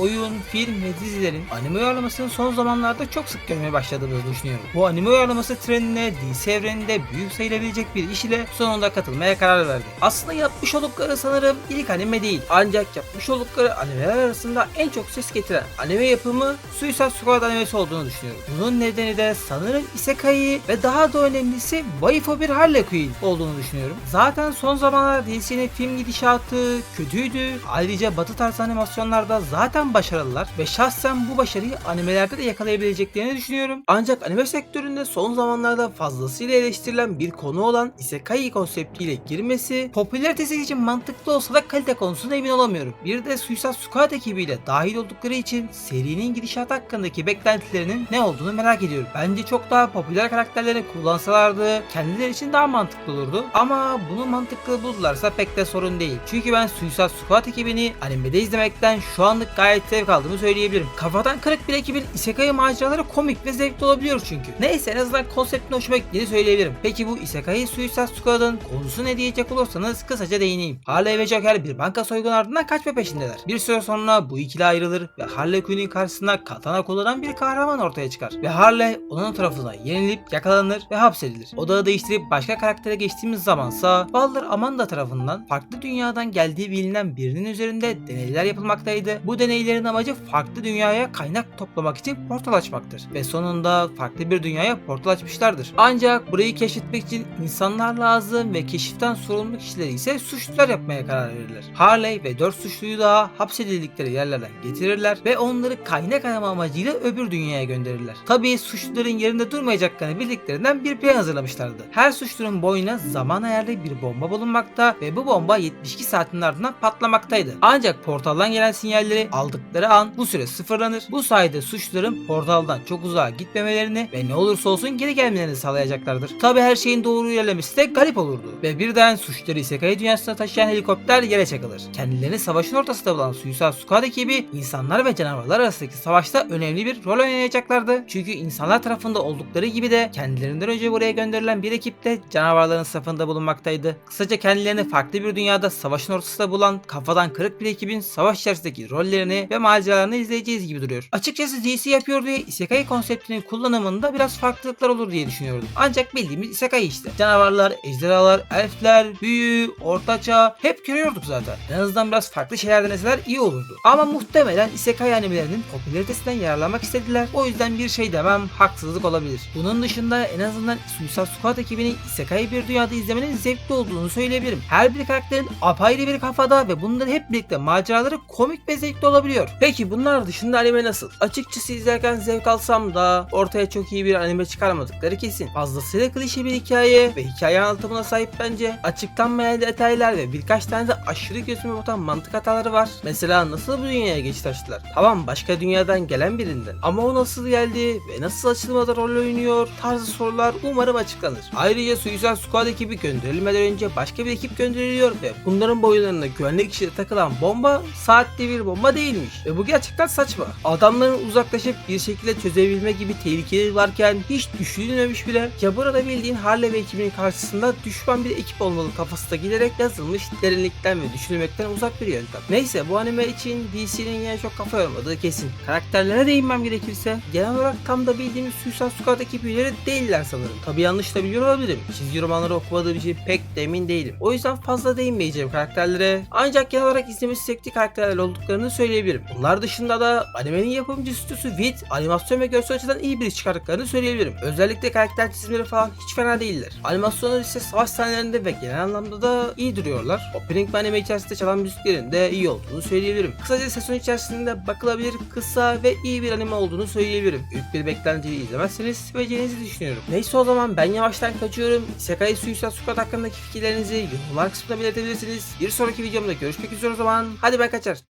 oyun, film ve dizilerin anime uyarlamasını son zamanlarda çok sık görmeye başladığımızı düşünüyorum. Bu anime uyarlaması trenine DC evreninde büyük sayılabilecek bir iş ile sonunda katılmaya karar verdi. Aslında yapmış oldukları sanırım ilk anime değil. Ancak yapmış oldukları animeler arasında en çok ses getiren anime yapımı Suicide Squad animesi olduğunu düşünüyorum. Bunun nedeni de sanırım Isekai ve daha da önemlisi waifu bir Harley Quinn olduğunu düşünüyorum. Zaten son zamanlarda DC'nin film gidişatı kötüydü. Ayrıca batı tarzı animasyonlarda zaten başarılılar ve şahsen bu başarıyı animelerde de yakalayabileceklerini düşünüyorum. Ancak anime sektöründe son zamanlarda fazlasıyla eleştirilen bir konu olan Isekai konseptiyle girmesi popülaritesi için mantıklı olsa da kalite konusunda emin olamıyorum. Bir de Suicide Squad ekibiyle dahil oldukları için serinin gidişatı hakkındaki beklentilerinin ne olduğunu merak ediyorum. Bence çok daha popüler karakterlerini kullansalardı kendileri için daha mantıklı olurdu. Ama bunu mantıklı buldularsa pek de sorun değil. Çünkü ben Suicide Squad ekibini animede izlemekten şu anlık gayet zevk aldığımı söyleyebilirim. Kafadan kırık bir ekibin Isekai maceraları komik ve zevkli olabiliyor çünkü. Neyse en azından konseptin hoşuma gittiğini söyleyebilirim. Peki bu Isekai Suicide Squad'ın konusu ne diyecek olursanız kısaca değineyim. Harley ve Joker bir banka soygunu ardından kaçma peşindeler. Bir süre sonra bu ikili ayrılır ve Harley Quinn'in karşısına katana kullanan bir kahraman ortaya çıkar. Ve Harley onun tarafından yenilip yakalanır ve hapsedilir. Odağı değiştirip başka karaktere geçtiğimiz zamansa Baldur Amanda tarafından farklı dünyadan geldiği bilinen birinin üzerinde deneyler yapılmaktaydı. Bu deneylerin amacı farklı dünyaya kaynak toplamak için portal açmaktır. Ve sonunda farklı bir dünyaya portal açmışlardır. Ancak burayı keşfetmek için insanlar lazım ve keşiften sorumlu kişileri ise suçlular yapmaya karar verirler. Harley ve 4 suçluyu daha hapsedildikleri yerlerden getirirler ve onları kaynak arama amacıyla öbür dünyaya gönderirler. Tabii suçluların yerinde durmayacaklarını bildiklerinden bir plan hazırlamışlardı. Her suçlunun boynuna zaman ayarlı bir bomba bulunmakta ve bu bomba 72 saatin ardından patlamaktaydı. Ancak portaldan gelen sinyalleri aldıkları an bu süre sıfırlanır. Bu sayede suçluların portaldan çok uzağa gitmemelerini ve ne olursa olsun geri gelmelerini sağlayacaklardır. Tabi her şeyin doğru ilerlemesi de garip olurdu. Ve birden suçları Isekai dünyasına taşıyan helikopter yere çakılır. Kendilerini savaşın ortasında bulan Suicide Squad ekibi insanlar ve canavarlar arasındaki savaşta önemli bir rol oynayacaklardı. Çünkü insanlar tarafında oldukları gibi de kendilerinden önce buraya gönderilen bir ekip de canavarların safında bulunmaktaydı. Kısaca kendilerini farklı bir dünyada savaşın ortasında bulan kafadan kırık bir ekibin savaş içerisindeki rollerini ve maceralarını izleyeceğiz gibi duruyor. Açıkçası DC yapıyor diye Isekai konseptinin kullanımında biraz farklılıklar olur diye düşünüyordum. Ancak bildiğimiz Isekai işte. Canavarlar, ejderhalar, elfler, büyü, ortaçağ hep görüyorduk zaten. En azından biraz farklı şeyler deneseler iyi olurdu. Ama muhtemelen Isekai animelerinin popülaritesinden yararlanmak istediler. O yüzden bir şey demem haksızlık olabilir. Bunun dışında en azından Suicide Squad ekibini Isekai bir dünyada izlemenin zevkli olduğunu söyleyebilirim. Her bir karakterin apayrı bir kafada ve bunların hep birlikte maceraları komik ve zevkli olabiliyor. Peki bunlar dışında anime nasıl? Açıkçası izlerken zevk alsam da ortaya çok iyi bir anime çıkarmadıkları kesin. Fazlasıyla klişe bir hikaye ve hikaye anlatımına sahip bence. Açıklanmayan detaylar ve birkaç tane de aşırı gözüme batan mantık hataları var. Mesela nasıl bu dünyaya geçit açtılar? Tamam başka dünyadan gelen birinden. Ama o nasıl geldi ve nasıl açılmada rol oynuyor tarzı sorular umarım açıklanır. Ayrıca Suicide Squad ekibi gönderilmeden önce başka bir ekip gönderiliyor ve bunların boyunlarına güvenlik içinde takılan bomba saatli bir bomba değilmiş. Ve bu gerçekten saçma. Adamların uzaklaşıp bir şekilde çözebilme gibi tehlikeleri varken hiç düşünülmemiş bile ya burada bildiğin Harley ve ekibinin karşısında düşman bir ekip olmalı kafasına giderek yazılmış derinlikten ve düşünülmekten uzak bir yöntem. Neyse bu anime için DC'nin yine çok kafa yormadığı kesin. Karakterlere değinmem gerekirse genel olarak tam da bildiğimiz Suicide Squad ekip üyeleri değiller sanırım. Tabi yanlış da biliyor olabilirim. Çizgi romanları okumadığım için pek de değilim. O yüzden fazla değinmeyeceğim karakterlere. Ancak genel olarak izlemesi zevkli karakterler olduklarını söyleyebilirim. Bunlar dışında da animenin yapımcı stüdyosu Wit animasyon ve görsel açıdan iyi bir iş çıkardıklarını söyleyebilirim. Özellikle karakter çizimleri falan hiç fena değiller. Animasyonları ise savaş sahnelerinde ve genel anlamda da iyi duruyorlar. Opening ve anime içerisinde çalan müziklerin de iyi olduğunu söyleyebilirim. Kısaca sezon içerisinde bakılabilir kısa ve iyi bir anime olduğunu söyleyebilirim. Büyük bir beklentiyi izlemezseniz seveceğinizi düşünüyorum. Neyse o zaman ben yavaştan kaçıyorum. Isekai Suicide Squad hakkındaki fikirlerinizi yorumlar kısmında belirtebilirsiniz. Bir sonraki videomda görüşmek üzere o zaman. Hadi ben kaçar.